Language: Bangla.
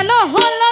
কেন হলো